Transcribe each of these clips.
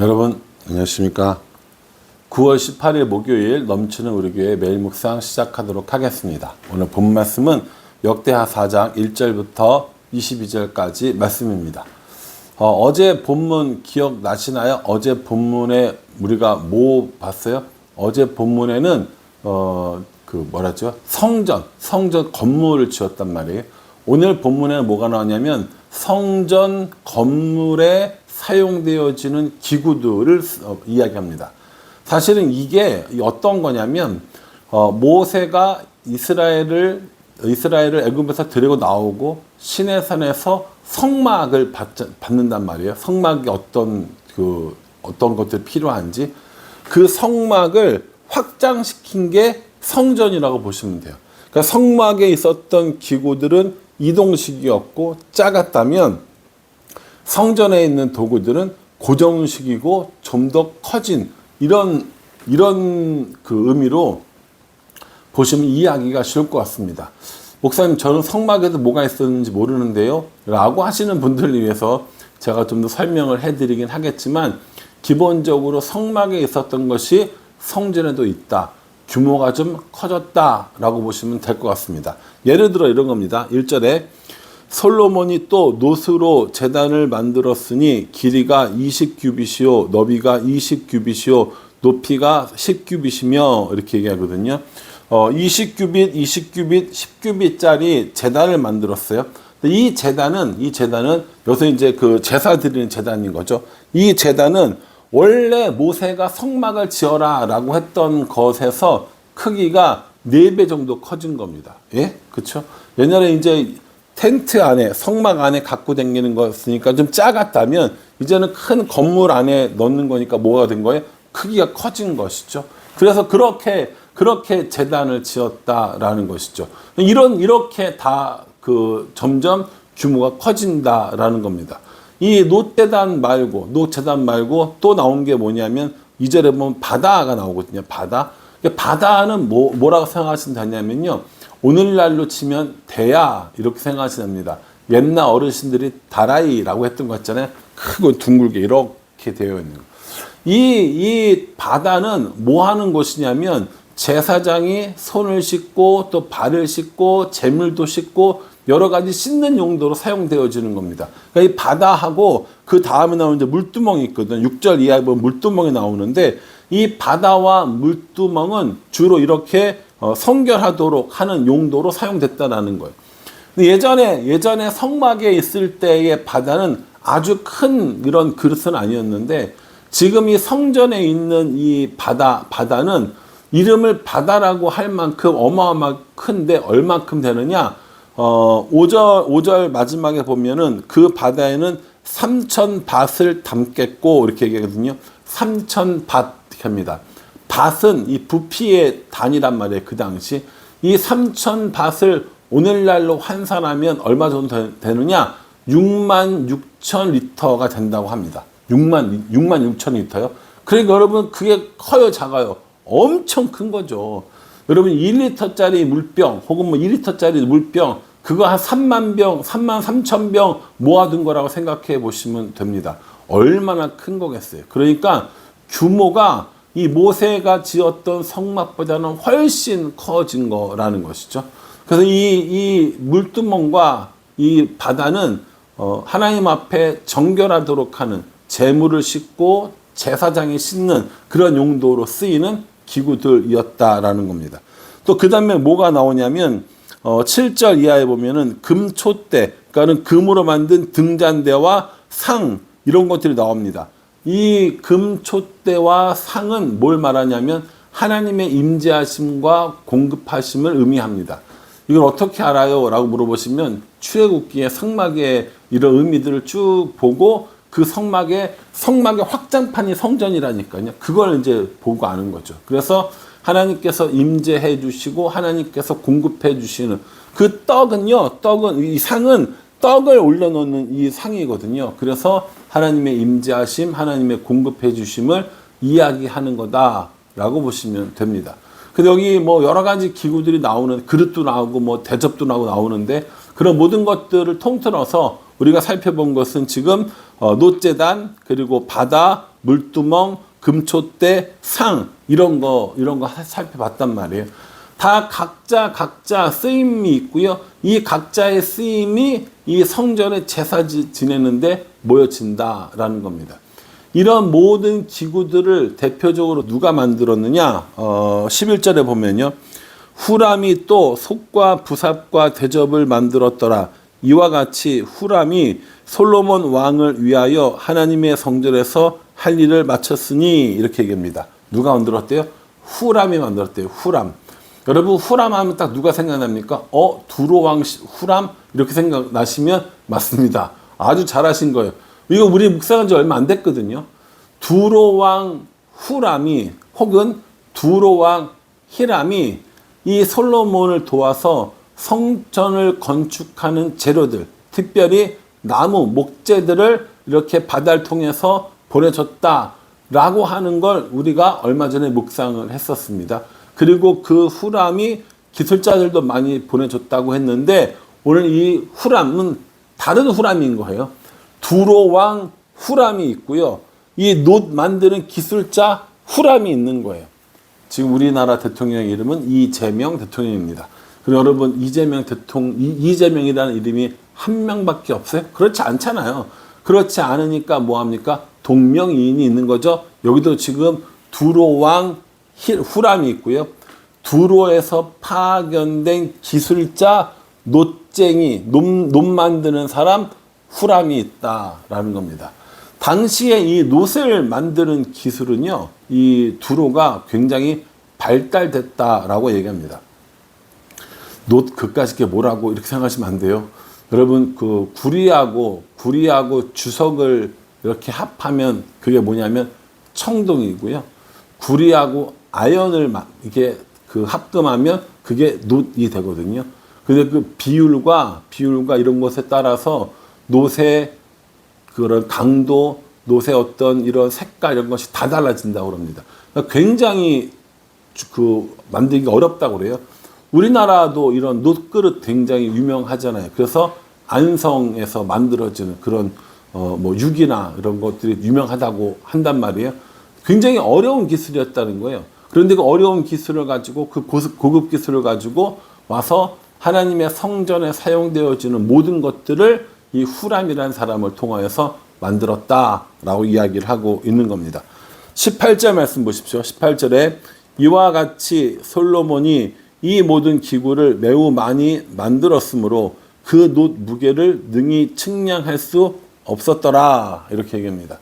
여러분 안녕하십니까 9월 18일 목요일 넘치는 우리 교회 매일 묵상 시작하도록 하겠습니다 오늘 본 말씀은 역대하 4장 1절부터 22절까지 말씀입니다 어, 제 본문 기억나시나요? 어제 본문에 우리가 뭐 봤어요? 어제 본문에는 어, 그 뭐라죠? 성전, 성전 건물을 지었단 말이에요. 오늘 본문에는 뭐가 나왔냐면 성전 건물에 사용되어지는 기구들을 어, 이야기합니다. 사실은 이게 어떤 거냐면 어, 모세가 이스라엘을 이스라엘을 애굽에서 데리고 나오고 시내산에서 성막을 받, 받는단 말이에요. 성막이 어떤 그 어떤 것들이 필요한지 그 성막을 확장시킨 게 성전이라고 보시면 돼요. 그러니까 성막에 있었던 기구들은 이동식이었고 작았다면 성전에 있는 도구들은 고정식이고 좀 더 커진 이런 이런 그 의미로 보시면 이해하기가 쉬울 것 같습니다. 목사님 저는 성막에도 뭐가 있었는지 모르는데요. 라고 하시는 분들을 위해서 제가 좀 더 설명을 해드리긴 하겠지만 기본적으로 성막에 있었던 것이 성전에도 있다. 규모가 좀 커졌다 라고 보시면 될 것 같습니다. 예를 들어 이런 겁니다. 1절에 솔로몬이 또 노스로 재단을 만들었으니 길이가 20규빗이요 너비가 20규빗이요 높이가 10규빗이며 이렇게 얘기하거든요. 어, 20규빗, 20규빗, 10규빗짜리 재단을 만들었어요. 이 재단은 이 재단은 여기서 이제 그 제사 드리는 재단인 거죠. 이 재단은 원래 모세가 성막을 지어라라고 했던 것에서 크기가 4배 정도 커진 겁니다. 예? 그렇죠? 옛날에 이제 텐트 안에 성막 안에 갖고 다니는 거였으니까 좀 작았다면 이제는 큰 건물 안에 넣는 거니까 뭐가 된 거예요? 크기가 커진 것이죠. 그래서 그렇게 그렇게 재단을 지었다라는 것이죠. 이런 이렇게 다 그 점점 규모가 커진다라는 겁니다. 이 노재단 말고 노재단 말고 또 나온 게 뭐냐면 이절에 보면 바다가 나오거든요. 바다. 바다는 뭐 뭐라고 생각하시면 되냐면요. 오늘날로 치면 대야 이렇게 생각하시면 됩니다. 옛날 어르신들이 다라이라고 했던 거 있잖아요. 크고 둥글게 이렇게 되어 있는 거. 이, 이 바다는 뭐 하는 곳이냐면 제사장이 손을 씻고 또 발을 씻고 재물도 씻고 여러 가지 씻는 용도로 사용되어지는 겁니다. 그러니까 이 바다하고 그 다음에 나오는 이제 물두멍이 있거든. 6절 이하에 보면 물두멍이 나오는데 이 바다와 물두멍은 주로 이렇게 어, 성결하도록 하는 용도로 사용됐다라는 거예요. 예전에 예전에 성막에 있을 때의 바다는 아주 큰 이런 그릇은 아니었는데 지금 이 성전에 있는 이 바다 바다는 이름을 바다라고 할 만큼 어마어마 큰데 얼만큼 되느냐? 어, 5절 5절 마지막에 보면은 그 바다에는 3천 밭을 담겠고 이렇게 얘기하거든요. 3천 밭 합니다. 밭은 이 부피의 단위란 말이에요. 그 당시 이 3천 밭을 오늘날로 환산하면 얼마 정도 되느냐? 6만 6천 리터가 된다고 합니다. 6만 6만 6천 리터요. 그러니까 여러분 그게 커요, 작아요? 엄청 큰 거죠. 여러분 1리터짜리 물병 혹은 뭐 2리터짜리 물병 그거 한 3만 병, 3만 3천 병 모아둔 거라고 생각해 보시면 됩니다. 얼마나 큰 거겠어요. 그러니까 규모가 이 모세가 지었던 성막보다는 훨씬 커진 거라는 것이죠. 그래서 이, 이 물두멍과 이 바다는 어, 하나님 앞에 정결하도록 하는 재물을 싣고 제사장이 씻는 그런 용도로 쓰이는 기구들이었다라는 겁니다. 또 그 다음에 뭐가 나오냐면 어, 7절 이하에 보면은 금초대, 그러니까는 금으로 만든 등잔대와 상 이런 것들이 나옵니다. 이 금초대와 상은 뭘 말하냐면 하나님의 임재하심과 공급하심을 의미합니다. 이걸 어떻게 알아요? 라고 물어보시면 출애굽기의 성막의 이런 의미들을 쭉 보고 그 성막의 성막의 확장판이 성전이라니까요. 그걸 이제 보고 아는 거죠. 그래서 하나님께서 임재해 주시고 하나님께서 공급해 주시는 그 떡은요. 떡은 이 상은 떡을 올려놓는 이 상이거든요. 그래서 하나님의 임재하심, 하나님의 공급해 주심을 이야기하는 거다라고 보시면 됩니다. 근데 여기 뭐 여러 가지 기구들이 나오는 그릇도 나오고 뭐 대접도 나오고 나오는데 그런 모든 것들을 통틀어서 우리가 살펴본 것은 지금 어, 노재단 그리고 바다, 물두멍, 금초대, 상 이런 거 이런 거 살펴봤단 말이에요. 다 각자 각자 쓰임이 있고요. 이 각자의 쓰임이 이 성전의 제사 지- 지내는데 모여진다라는 겁니다. 이런 모든 기구들을 대표적으로 누가 만들었느냐? 어, 11절에 보면요. 후람이 또 속과 부삽과 대접을 만들었더라. 이와 같이 후람이 솔로몬 왕을 위하여 하나님의 성전에서 할 일을 마쳤으니 이렇게 얘기합니다. 누가 만들었대요? 후람이 만들었대요. 후람. 여러분 후람 하면 딱 누가 생각납니까? 어 두로왕 시- 후람 이렇게 생각나시면 맞습니다. 아주 잘하신 거예요. 이거 우리 묵상한 지 얼마 안 됐거든요. 두로왕 후람이 혹은 두로왕 히람이 이 솔로몬을 도와서 성전을 건축하는 재료들, 특별히 나무, 목재들을 이렇게 바다를 통해서 보내줬다라고 하는 걸 우리가 얼마 전에 묵상을 했었습니다. 그리고 그 후람이 기술자들도 많이 보내줬다고 했는데 오늘 이 후람은 다른 후람인 거예요. 두로왕 후람이 있고요. 이노 만드는 기술자 후람이 있는 거예요. 지금 우리나라 대통령 이름은 이재명 대통령입니다. 그리고 여러분 이재명 대통령 이- 이재명이라는 이름이 한 명밖에 없어요? 그렇지 않잖아요. 그렇지 않으니까 뭐 합니까? 동명이인이 있는 거죠. 여기도 지금 두로왕 히- 후람이 있고요. 두로에서 파견된 기술자 노쟁이 논, 논 만드는 사람 후람이 있다라는 겁니다. 당시에 이 놋을 만드는 기술은요, 이 두로가 굉장히 발달됐다라고 얘기합니다. 놋 그까짓 게 뭐라고 이렇게 생각하시면 안 돼요. 여러분 그 구리하고 구리하고 주석을 이렇게 합하면 그게 뭐냐면 청동이고요. 구리하고 아연을 막 이게 그 합금하면 그게 놋이 되거든요. 근데 그 비율과 비율과 이런 것에 따라서 놋의 그런 강도, 놋의 어떤 이런 색깔 이런 것이 다 달라진다고 그럽니다. 그러니까 굉장히 주- 그 만들기 어렵다고 그래요. 우리나라도 이런 놋그릇 굉장히 유명하잖아요. 그래서 안성에서 만들어지는 그런 어 뭐 육이나 이런 것들이 유명하다고 한단 말이에요. 굉장히 어려운 기술이었다는 거예요. 그런데 그 어려운 기술을 가지고 그 고급 기술을 가지고 와서 하나님의 성전에 사용되어지는 모든 것들을 이 후람이라는 사람을 통하여서 만들었다라고 이야기를 하고 있는 겁니다. 18절 말씀 보십시오. 18절에 이와 같이 솔로몬이 이 모든 기구를 매우 많이 만들었으므로 그 놋 무게를 능히 측량할 수 없었더라. 이렇게 얘기합니다.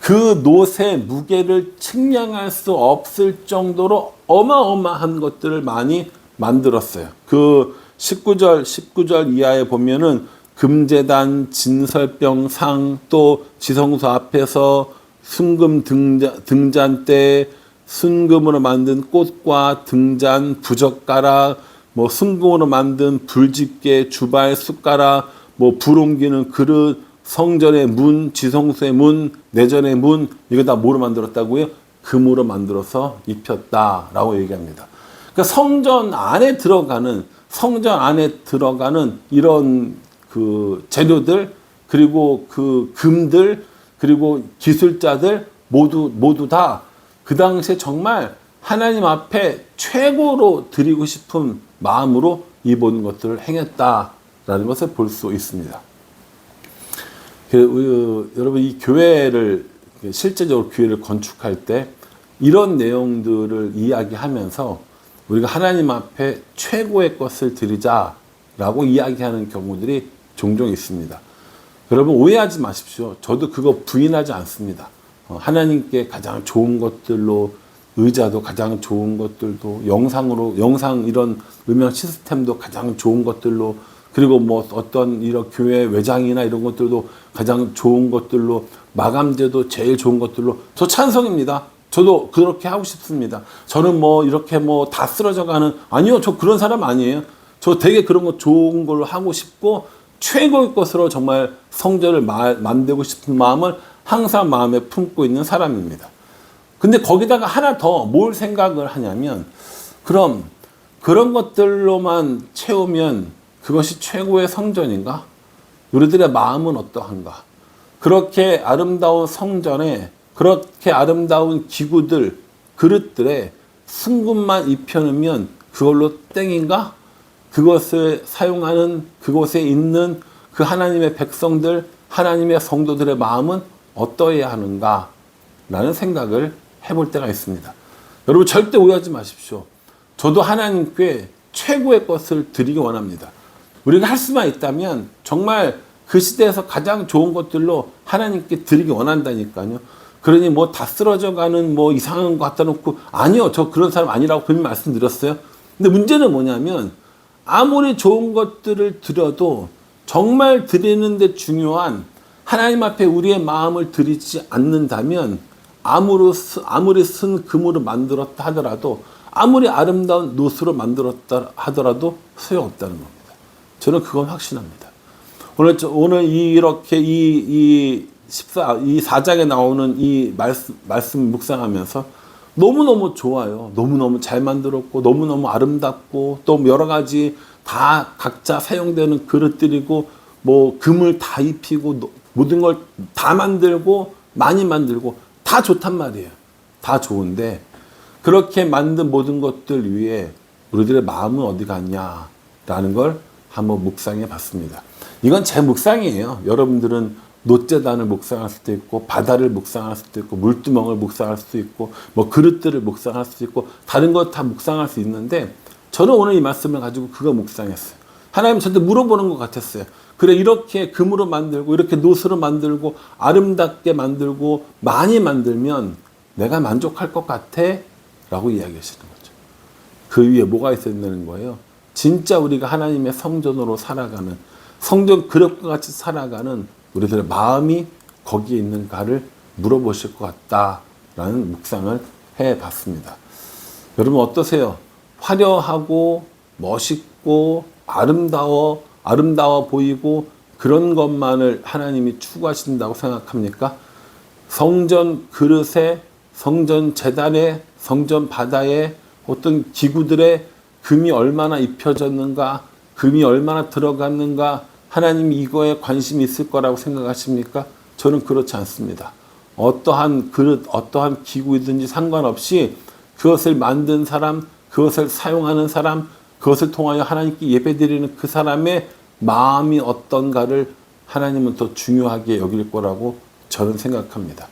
그 놋의 무게를 측량할 수 없을 정도로 어마어마한 것들을 많이 만들었어요. 그 19절, 19절 이하에 보면은 금재단, 진설병 상, 또 지성소 앞에서 순금 등잔, 등잔대, 순금으로 만든 꽃과 등잔, 부젓가락, 뭐 순금으로 만든 불집게, 주발, 숟가락, 뭐불 옮기는 그릇, 성전의 문, 지성소의 문, 내전의 문, 이거 다 뭐로 만들었다고요? 금으로 만들어서 입혔다라고 얘기합니다. 그러니까 성전 안에 들어가는 성전 안에 들어가는 이런 그 재료들 그리고 그 금들 그리고 기술자들 모두 모두 다 그 당시에 정말 하나님 앞에 최고로 드리고 싶은 마음으로 이 모든 것들을 행했다라는 것을 볼 수 있습니다. 그, 어, 여러분 이 교회를 실제적으로 교회를 건축할 때 이런 내용들을 이야기하면서 우리가 하나님 앞에 최고의 것을 드리자라고 이야기하는 경우들이 종종 있습니다. 여러분 오해하지 마십시오. 저도 그거 부인하지 않습니다. 어, 하나님께 가장 좋은 것들로 의자도 가장 좋은 것들도 영상으로 영상 이런 음향 시스템도 가장 좋은 것들로 그리고 뭐 어떤 이런 교회 외장이나 이런 것들도 가장 좋은 것들로 마감제도 제일 좋은 것들로 저 찬성입니다. 저도 그렇게 하고 싶습니다. 저는 뭐 이렇게 뭐 다 쓰러져 가는 아니요. 저 그런 사람 아니에요. 저 되게 그런 거 좋은 걸로 하고 싶고 최고의 것으로 정말 성전을 마- 만들고 싶은 마음을 항상 마음에 품고 있는 사람입니다. 근데 거기다가 하나 더 뭘 생각을 하냐면 그럼 그런 것들로만 채우면 그것이 최고의 성전인가? 우리들의 마음은 어떠한가? 그렇게 아름다운 성전에 그렇게 아름다운 기구들, 그릇들에 승분만 입혀놓으면 그걸로 땡인가? 그것을 사용하는 그곳에 있는 그 하나님의 백성들, 하나님의 성도들의 마음은 어떠해야 하는가? 라는 생각을 해볼 때가 있습니다. 여러분 절대 오해하지 마십시오. 저도 하나님께 최고의 것을 드리기 원합니다. 우리가 할 수만 있다면 정말 그 시대에서 가장 좋은 것들로 하나님께 드리기 원한다니까요. 그러니 뭐 다 쓰러져 가는 뭐 이상한 거 갖다 놓고 아니요. 저 그런 사람 아니라고 분명히 말씀드렸어요. 근데 문제는 뭐냐면 아무리 좋은 것들을 드려도 정말 드리는데 중요한 하나님 앞에 우리의 마음을 드리지 않는다면 아무리, 쓰- 아무리 쓴 금으로 만들었다 하더라도 아무리 아름다운 노스로 만들었다 하더라도 소용없다는 겁니다. 저는 그건 확신합니다. 오늘 저- 오늘 이 이렇게 이 이 14, 이 4장에 나오는 이 말씀 말씀 묵상하면서 너무너무 좋아요. 너무너무 잘 만들었고 너무너무 아름답고 또 여러 가지 다 각자 사용되는 그릇들이고 뭐 금을 다 입히고 노- 모든 걸 다 만들고 많이 만들고 다 좋단 말이에요. 다 좋은데 그렇게 만든 모든 것들 위에 우리들의 마음은 어디 갔냐 라는 걸 한번 묵상해 봤습니다. 이건 제 묵상이에요. 여러분들은 노재단을 묵상할 수도 있고 바다를 묵상할 수도 있고 물두멍을 묵상할 수도 있고 뭐 그릇들을 묵상할 수도 있고 다른 것 다 묵상할 수 있는데 저는 오늘 이 말씀을 가지고 그거 묵상했어요. 하나님 저한테 물어보는 것 같았어요. 그래 이렇게 금으로 만들고 이렇게 노스로 만들고 아름답게 만들고 많이 만들면 내가 만족할 것 같아? 라고 이야기하시는 거죠. 그 위에 뭐가 있어야 되는 거예요? 진짜 우리가 하나님의 성전으로 살아가는 성전 그릇과 같이 살아가는 우리들의 마음이 거기에 있는가를 물어보실 것 같다라는 묵상을 해 봤습니다. 여러분 어떠세요? 화려하고 멋있고 아름다워 아름다워 보이고 그런 것만을 하나님이 추구하신다고 생각합니까? 성전 그릇에 성전 재단에 성전 바다에 어떤 기구들에 금이 얼마나 입혀졌는가 금이 얼마나 들어갔는가 하나님이 이거에 관심이 있을 거라고 생각하십니까? 저는 그렇지 않습니다. 어떠한 그릇, 어떠한 기구이든지 상관없이 그것을 만든 사람, 그것을 사용하는 사람, 그것을 통하여 하나님께 예배드리는 그 사람의 마음이 어떤가를 하나님은 더 중요하게 여길 거라고 저는 생각합니다.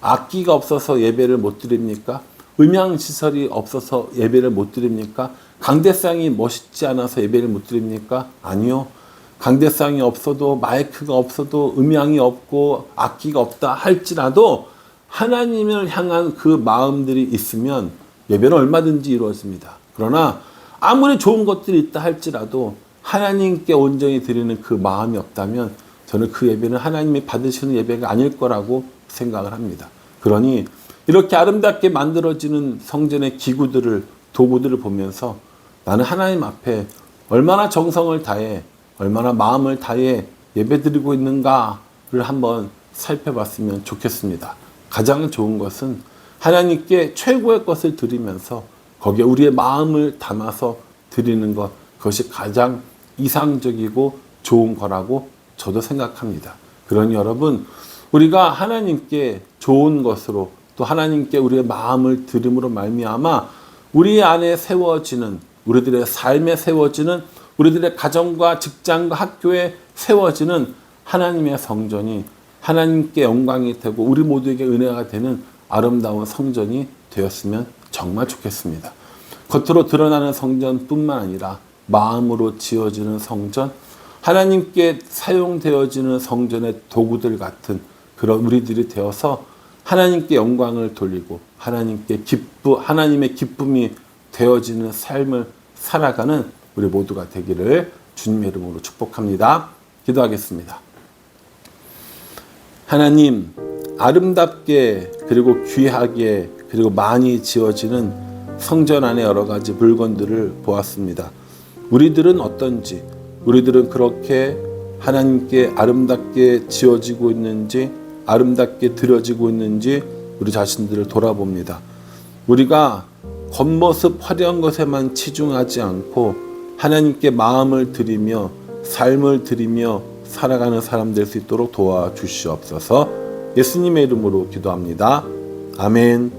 악기가 없어서 예배를 못 드립니까? 음향 시설이 없어서 예배를 못 드립니까? 강대상이 멋있지 않아서 예배를 못 드립니까? 아니요. 강대상이 없어도 마이크가 없어도 음향이 없고 악기가 없다 할지라도 하나님을 향한 그 마음들이 있으면 예배는 얼마든지 이루어집니다. 그러나 아무리 좋은 것들이 있다 할지라도 하나님께 온전히 드리는 그 마음이 없다면 저는 그 예배는 하나님이 받으시는 예배가 아닐 거라고 생각을 합니다. 그러니 이렇게 아름답게 만들어지는 성전의 기구들을 도구들을 보면서 나는 하나님 앞에 얼마나 정성을 다해 얼마나 마음을 다해 예배드리고 있는가를 한번 살펴봤으면 좋겠습니다. 가장 좋은 것은 하나님께 최고의 것을 드리면서 거기에 우리의 마음을 담아서 드리는 것 그것이 가장 이상적이고 좋은 거라고 저도 생각합니다. 그러니 여러분 우리가 하나님께 좋은 것으로 또 하나님께 우리의 마음을 드림으로 말미암아 우리 안에 세워지는 우리들의 삶에 세워지는 우리들의 가정과 직장과 학교에 세워지는 하나님의 성전이 하나님께 영광이 되고 우리 모두에게 은혜가 되는 아름다운 성전이 되었으면 정말 좋겠습니다. 겉으로 드러나는 성전뿐만 아니라 마음으로 지어지는 성전, 하나님께 사용되어지는 성전의 도구들 같은 그런 우리들이 되어서 하나님께 영광을 돌리고 하나님께 기쁘 하나님의 기쁨이 되어지는 삶을 살아가는 우리 모두가 되기를 주님의 이름으로 축복합니다. 기도하겠습니다. 하나님 아름답게 그리고 귀하게 그리고 많이 지어지는 성전 안에 여러 가지 물건들을 보았습니다. 우리들은 어떤지 우리들은 그렇게 하나님께 아름답게 지어지고 있는지 아름답게 드려지고 있는지 우리 자신들을 돌아봅니다. 우리가 겉모습 화려한 것에만 치중하지 않고 하나님께 마음을 드리며 삶을 드리며 살아가는 사람 될 수 있도록 도와주시옵소서. 예수님의 이름으로 기도합니다. 아멘.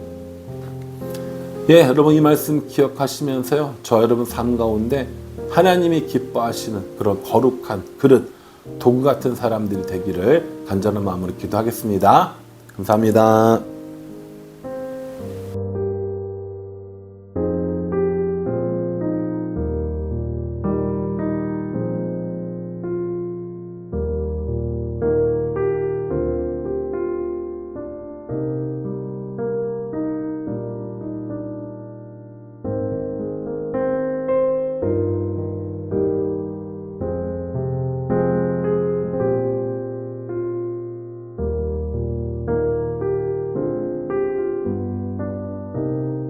예, 여러분 이 말씀 기억하시면서요. 저 여러분 삶 가운데 하나님이 기뻐하시는 그런 거룩한 그릇, 도구 같은 사람들이 되기를 간절한 마음으로 기도하겠습니다. 감사합니다.